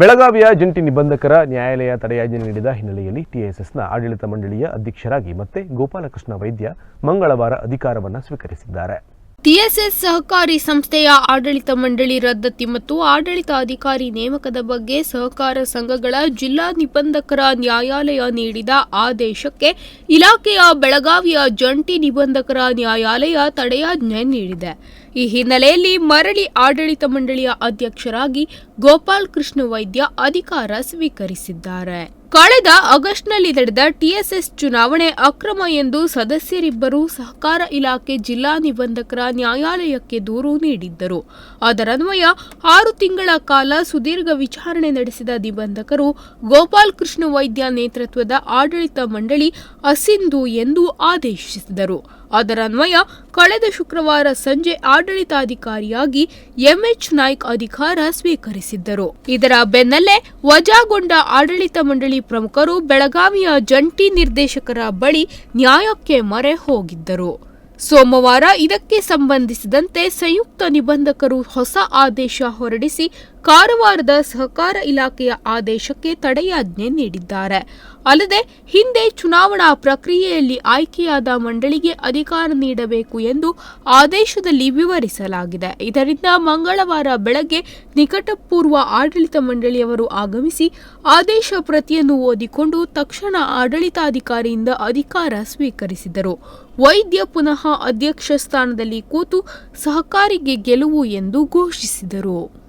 ಬೆಳಗಾವಿಯ ಜಂಟಿ ನಿಬಂಧಕರ ನ್ಯಾಯಾಲಯ ತಡೆಯಾಜ್ಞೆ ನೀಡಿದ ಹಿನ್ನೆಲೆಯಲ್ಲಿ ಟಿಎಸ್ಎಸ್ನ ಆಡಳಿತ ಮಂಡಳಿಯ ಅಧ್ಯಕ್ಷರಾಗಿ ಮತ್ತೆ ಗೋಪಾಲಕೃಷ್ಣ ವೈದ್ಯ ಮಂಗಳವಾರ ಅಧಿಕಾರವನ್ನು ಸ್ವೀಕರಿಸಿದ್ದಾರೆ. ಟಿಎಸ್ಎಸ್ ಸಹಕಾರಿ ಸಂಸ್ಥೆಯ ಆಡಳಿತ ಮಂಡಳಿ ರದ್ದತಿ ಮತ್ತು ಆಡಳಿತ ಅಧಿಕಾರಿ ನೇಮಕದ ಬಗ್ಗೆ ಸಹಕಾರ ಸಂಘಗಳ ಜಿಲ್ಲಾ ನಿಬಂಧಕರ ನ್ಯಾಯಾಲಯ ನೀಡಿದ ಆದೇಶಕ್ಕೆ ಇಲಾಖೆಯ ಬೆಳಗಾವಿಯ ಜಂಟಿ ನಿಬಂಧಕರ ನ್ಯಾಯಾಲಯ ತಡೆಯಾಜ್ಞೆ ನೀಡಿದೆ. ಈ ಹಿನ್ನೆಲೆಯಲ್ಲಿ ಮರಳಿ ಆಡಳಿತ ಮಂಡಳಿಯ ಅಧ್ಯಕ್ಷರಾಗಿ ಗೋಪಾಲ್ ಕೃಷ್ಣ ವೈದ್ಯ ಅಧಿಕಾರ ಸ್ವೀಕರಿಸಿದ್ದಾರೆ. ಕಳೆದ ಆಗಸ್ಟ್ನಲ್ಲಿ ನಡೆದ ಟಿಎಸ್ಎಸ್ ಚುನಾವಣೆ ಅಕ್ರಮ ಎಂದು ಸದಸ್ಯರಿಬ್ಬರು ಸಹಕಾರ ಇಲಾಖೆ ಜಿಲ್ಲಾ ನಿಬಂಧಕರ ನ್ಯಾಯಾಲಯಕ್ಕೆ ದೂರು ನೀಡಿದ್ದರು. ಅದರನ್ವಯ ಆರು ತಿಂಗಳ ಕಾಲ ಸುದೀರ್ಘ ವಿಚಾರಣೆ ನಡೆಸಿದ ನಿಬಂಧಕರು ಗೋಪಾಲ್ ಕೃಷ್ಣ ವೈದ್ಯ ನೇತೃತ್ವದ ಆಡಳಿತ ಮಂಡಳಿ ಅಸಿಂಧು ಎಂದು ಆದೇಶಿಸಿದರು. ಅದರನ್ವಯ ಕಳೆದ ಶುಕ್ರವಾರ ಸಂಜೆ ಆಡಳಿತಾಧಿಕಾರಿಯಾಗಿ ಎಂಎಚ್ ನಾಯ್ಕ್ ಅಧಿಕಾರ ಸ್ವೀಕರಿಸಿದ್ದರು. ಇದರ ಬೆನ್ನಲ್ಲೇ ವಜಾಗೊಂಡ ಆಡಳಿತ ಮಂಡಳಿ ಪ್ರಮುಖರು ಬೆಳಗಾವಿಯ ಜಂಟಿ ನಿರ್ದೇಶಕರ ಬಳಿ ನ್ಯಾಯಕ್ಕೆ ಮೊರೆ ಹೋಗಿದ್ದರು. ಸೋಮವಾರ ಇದಕ್ಕೆ ಸಂಬಂಧಿಸಿದಂತೆ ಸಂಯುಕ್ತ ನಿಬಂಧಕರು ಹೊಸ ಆದೇಶ ಹೊರಡಿಸಿ ಕಾರವಾರದ ಸಹಕಾರ ಇಲಾಖೆಯ ಆದೇಶಕ್ಕೆ ತಡೆಯಾಜ್ಞೆ ನೀಡಿದ್ದಾರೆ. ಅಲ್ಲದೆ, ಹಿಂದೆ ಚುನಾವಣಾ ಪ್ರಕ್ರಿಯೆಯಲ್ಲಿ ಆಯ್ಕೆಯಾದ ಮಂಡಳಿಗೆ ಅಧಿಕಾರ ನೀಡಬೇಕು ಎಂದು ಆದೇಶದಲ್ಲಿ ವಿವರಿಸಲಾಗಿದೆ. ಇದರಿಂದ ಮಂಗಳವಾರ ಬೆಳಗ್ಗೆ ನಿಕಟಪೂರ್ವ ಆಡಳಿತ ಮಂಡಳಿಯವರು ಆಗಮಿಸಿ ಆದೇಶ ಪ್ರತಿಯನ್ನು ಓದಿಕೊಂಡು ತಕ್ಷಣ ಆಡಳಿತಾಧಿಕಾರಿಯಿಂದ ಅಧಿಕಾರ ಸ್ವೀಕರಿಸಿದರು. ವೈದ್ಯ ಪುನಃ ಅಧ್ಯಕ್ಷ ಸ್ಥಾನದಲ್ಲಿ ಕೂತು ಸಹಕಾರಿಗೆ ಗೆಲುವು ಎಂದು ಘೋಷಿಸಿದರು.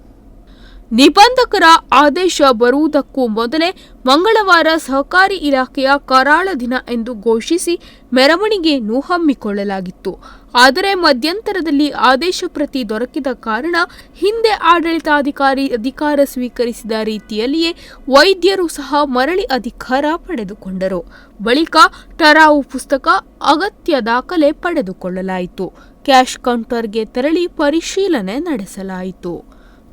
ನಿಬಂಧಕರ ಆದೇಶ ಬರುವುದಕ್ಕೂ ಮೊದಲೇ ಮಂಗಳವಾರ ಸಹಕಾರಿ ಇಲಾಖೆಯ ಕರಾಳ ದಿನ ಎಂದು ಘೋಷಿಸಿ ಮೆರವಣಿಗೆಯನ್ನು ಹಮ್ಮಿಕೊಳ್ಳಲಾಗಿತ್ತು. ಆದರೆ ಮಧ್ಯಂತರದಲ್ಲಿ ಆದೇಶ ಪ್ರತಿ ದೊರಕಿದ ಕಾರಣ ಹಿಂದೆ ಆಡಳಿತಾಧಿಕಾರಿ ಅಧಿಕಾರ ಸ್ವೀಕರಿಸಿದ ರೀತಿಯಲ್ಲಿಯೇ ವೈದ್ಯರು ಸಹ ಮರಳಿ ಅಧಿಕಾರ ಪಡೆದುಕೊಂಡರು. ಬಳಿಕ ಟರಾವು ಪುಸ್ತಕ ಅಗತ್ಯ ದಾಖಲೆ ಪಡೆದುಕೊಳ್ಳಲಾಯಿತು. ಕ್ಯಾಶ್ ಕೌಂಟರ್ಗೆ ತೆರಳಿ ಪರಿಶೀಲನೆ ನಡೆಸಲಾಯಿತು.